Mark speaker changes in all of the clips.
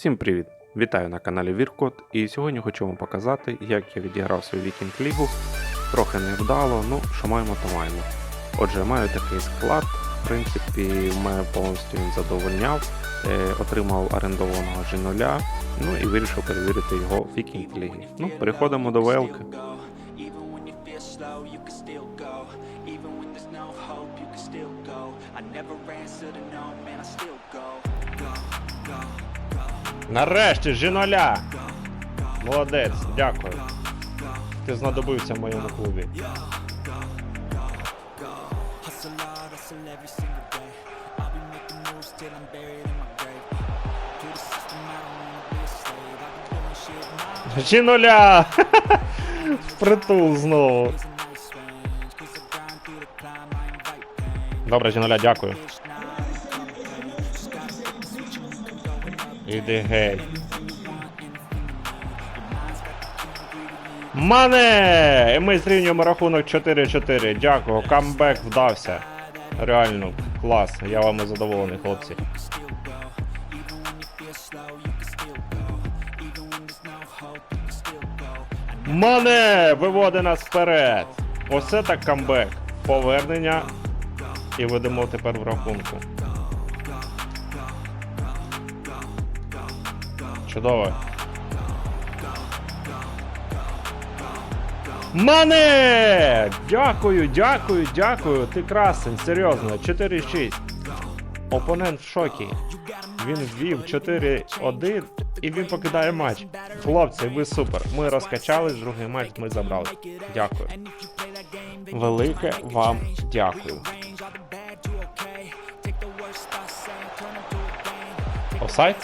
Speaker 1: Всім привіт! Вітаю на каналі Віркот і сьогодні хочу вам показати, як я відіграв свою Вікінг Лігу. Трохи невдало, ну що маємо, то маємо. Отже, маю такий склад, в принципі, мене повністю він задовольняв. Е, отримав орендованого G0, ну і вирішив перевірити його в Вікінг Лігі. Ну, переходимо до велки.
Speaker 2: Go. Go.
Speaker 3: Нарешті, жіноля! Молодець, дякую. Ти знадобився в моєму клубі. Жіноля! Впритул знову.
Speaker 2: days and nights
Speaker 3: Іди геть. Мане! І ми зрівнюємо рахунок 4-4. Дякую, камбек вдався. Реально, клас. Я вами задоволений, хлопці. Мане! Виводи нас вперед! Оце так камбек. Повернення. І ведемо тепер в рахунку. Чудово. Мане! Дякую, дякую, дякую. Ти красень, серйозно. 4-6. Опонент в шокі. Він ввів 4-1 і він покидає матч. Хлопці, ви супер. Ми розкачались, другий матч ми забрали. Дякую. Велике вам дякую. Офсайд?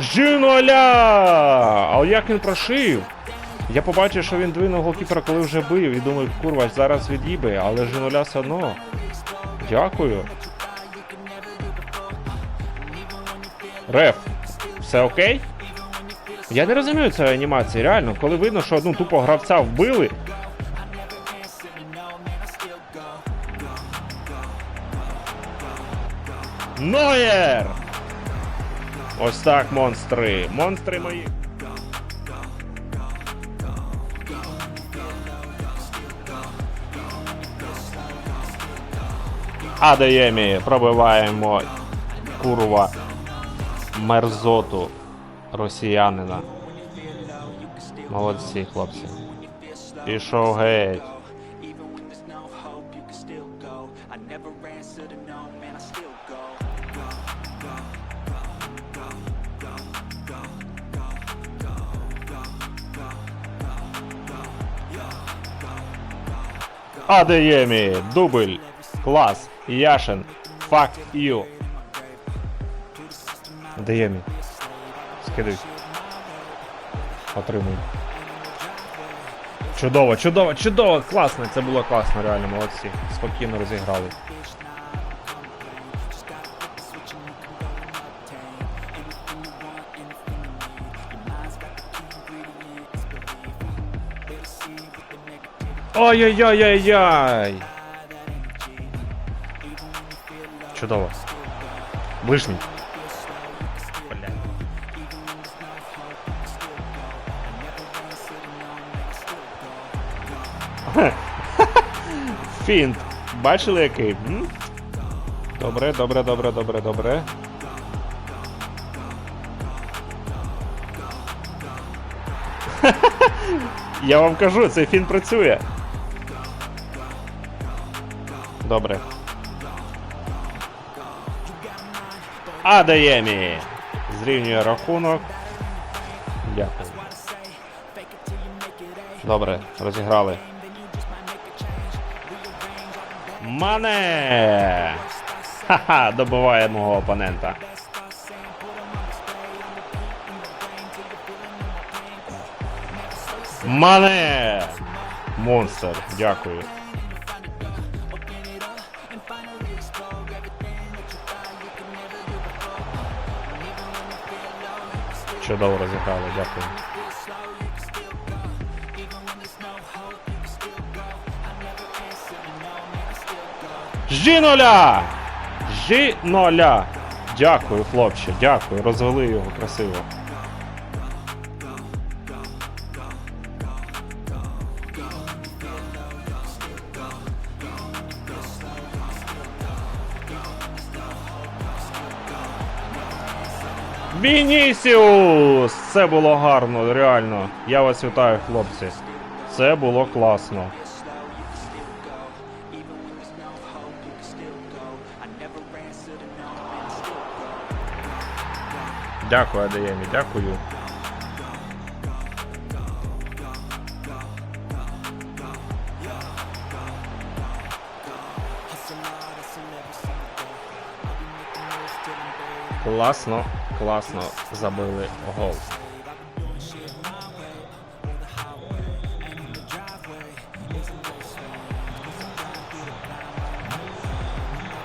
Speaker 3: Жіноля! А як він прошив? Я побачив, що він двинув голкіпера, коли вже бив, і думаю, курва, зараз від'їбе, але Жіноля все одно. Дякую. Реф, все окей? Я не розумію цієї анімації, реально, коли видно, що ну, тупо гравця вбили. Ноєр! Ось так, монстри. Монстри мої. Адаємі пробиваємо курва мерзоту росіянина. Молодці, хлопці. Пішов геть.
Speaker 2: Never answer to no, man, I still go.
Speaker 3: Адеємі, дубль, клас, Яшин, fuck you. Адеємі. Скидуй. Отримуй. Чудово, чудово, чудово, класно, це було класно, реально, молодці. Спокійно розіграли. Ой-ой-ой-ой-ой! Чудово. Ближній. Бля. Фінт. Бачили який? М? Добре, добре, добре, добре, добре. Я вам кажу, цей фінт працює. Добре. Адаємі! Зрівнює рахунок. Дякую. Добре, розіграли. Мане! Ха-ха, добиває мого опонента. Мане! Монстр, дякую. Чудово розіграли, дякую. Жіноля! Жіноля! Дякую, хлопче, дякую. Розвели його красиво. Вінісіус! Це було гарно, реально. Я вас вітаю, хлопці. Це було класно. Дякую, Адеємі, дякую. Класно, класно забили гол.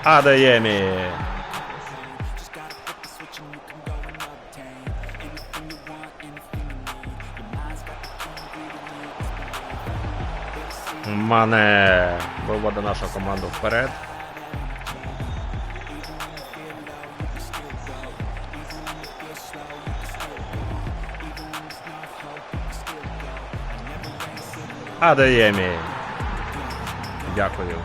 Speaker 3: Адаємі. Мане виводить нашу команду вперед. Адаємі. Дякую.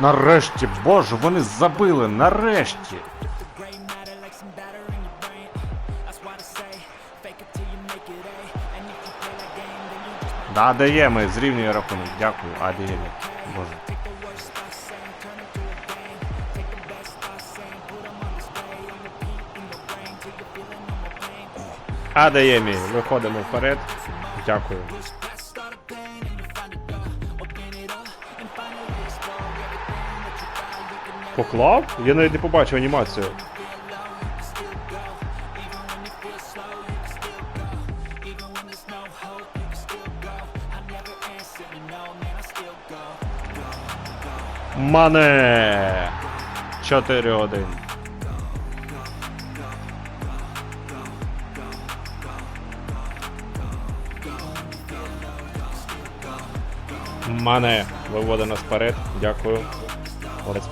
Speaker 3: Нарешті, боже, вони забили, нарешті.
Speaker 2: It up and finally explore everything that you thought you could never
Speaker 3: Поклав? Я навіть не побачив анімацію. Мане! 4-1. Мане виводить нас вперед. Дякую. Молодець.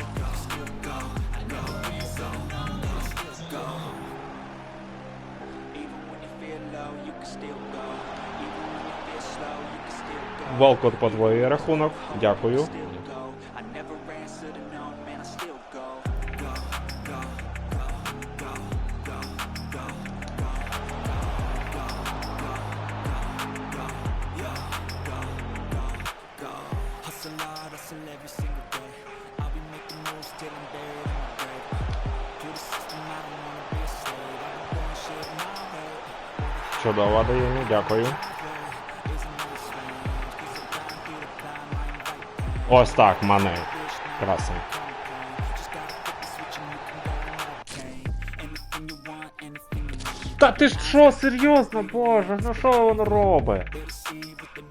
Speaker 2: Even when you feel every single day. I'll be making moves till I'm buried in my grave. To the system, I don't wanna be a slave. I've been doing shit my way.
Speaker 3: Чудова даємо, дякую. Ось так, мане. Красень. Та ти ж що, серйозно, боже, ну що воно робить?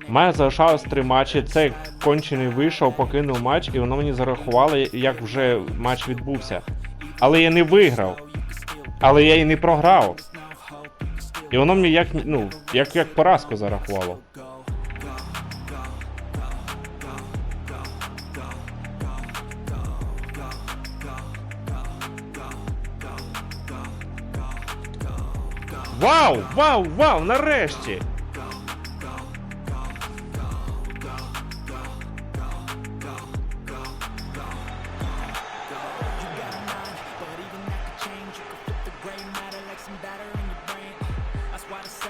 Speaker 3: Мене залишалось три матчі. Цей кончений вийшов, покинув матч, і воно мені зарахувало, як вже матч відбувся. Але я не виграв. Але я і не програв. І воно мені як, ну, як, як поразку зарахувало.
Speaker 2: The worst I say,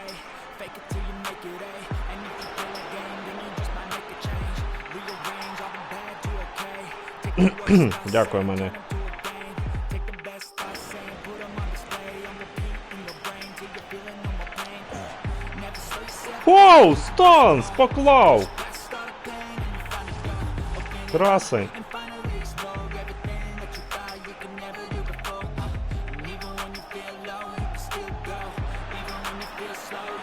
Speaker 3: Дякую, мене.
Speaker 2: Never do before. And even when you feel low, still go. Even when you feel slow,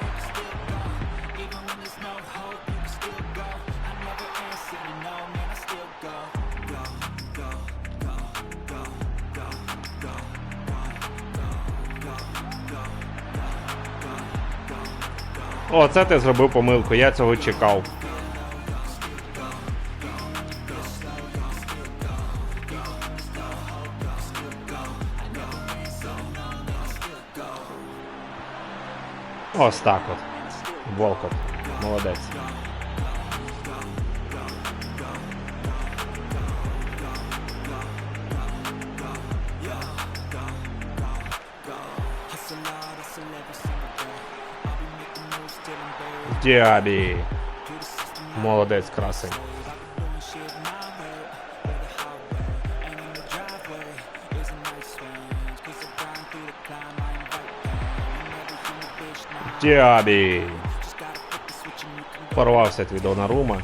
Speaker 3: О, це ти зробив помилку, я цього чекав. Ось так от. Волкот. Молодець.
Speaker 2: And you can go.
Speaker 3: Порвався твій Донарума.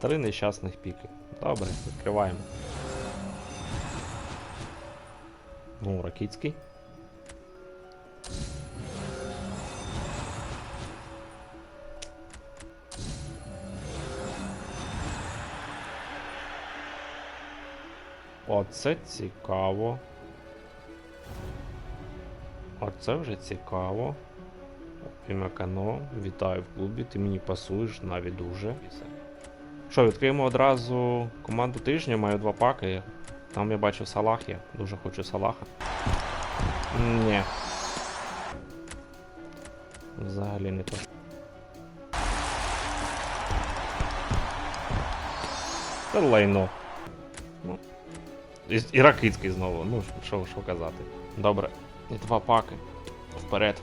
Speaker 3: Три нещасних піки. Добре, відкриваємо. Ну, Ракіцький. Оце цікаво. Оце вже цікаво. Пімакано, вітаю в клубі, ти мені пасуєш навіть дуже. Що, відкриємо одразу команду тижня, маю два паки. Там я бачу Салах є. Дуже хочу Салаха. Ні. Взагалі не то. Це лайно. Ну. І, і знову. Ну, що, що казати. Добре. І два паки. Вперед.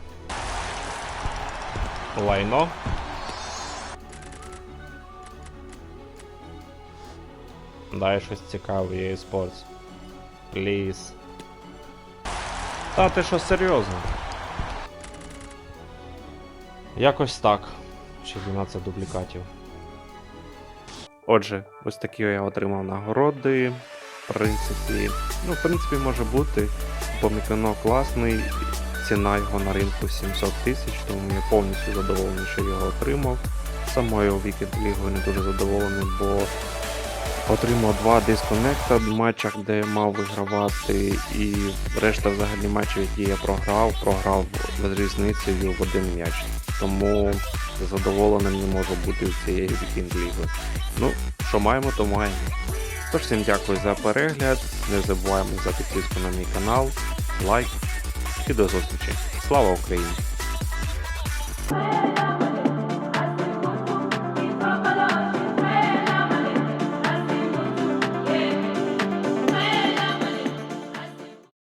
Speaker 3: Лайно. Дай щось цікаве, EA Sports. Please. Та ти що серйозно? Якось так. Ще 12 дублікатів.
Speaker 1: Отже, ось такі я отримав нагороди. В принципі, ну, в принципі, може бути. Бо Міконо класний, ціна його на ринку 700 тисяч, тому я повністю задоволений, що його отримав. Самою Weekend League не дуже задоволений, бо отримав два дисконекта в матчах, де мав вигравати, і решта взагалі матчів, які я програв, програв з різницею в один м'яч. Тому задоволеним не можу бути в цієї League. Ну, що маємо, то маємо. Тож всім дякую за перегляд. Не забуваємо за підписку на мій канал, лайк і до зустрічі. Слава Україні!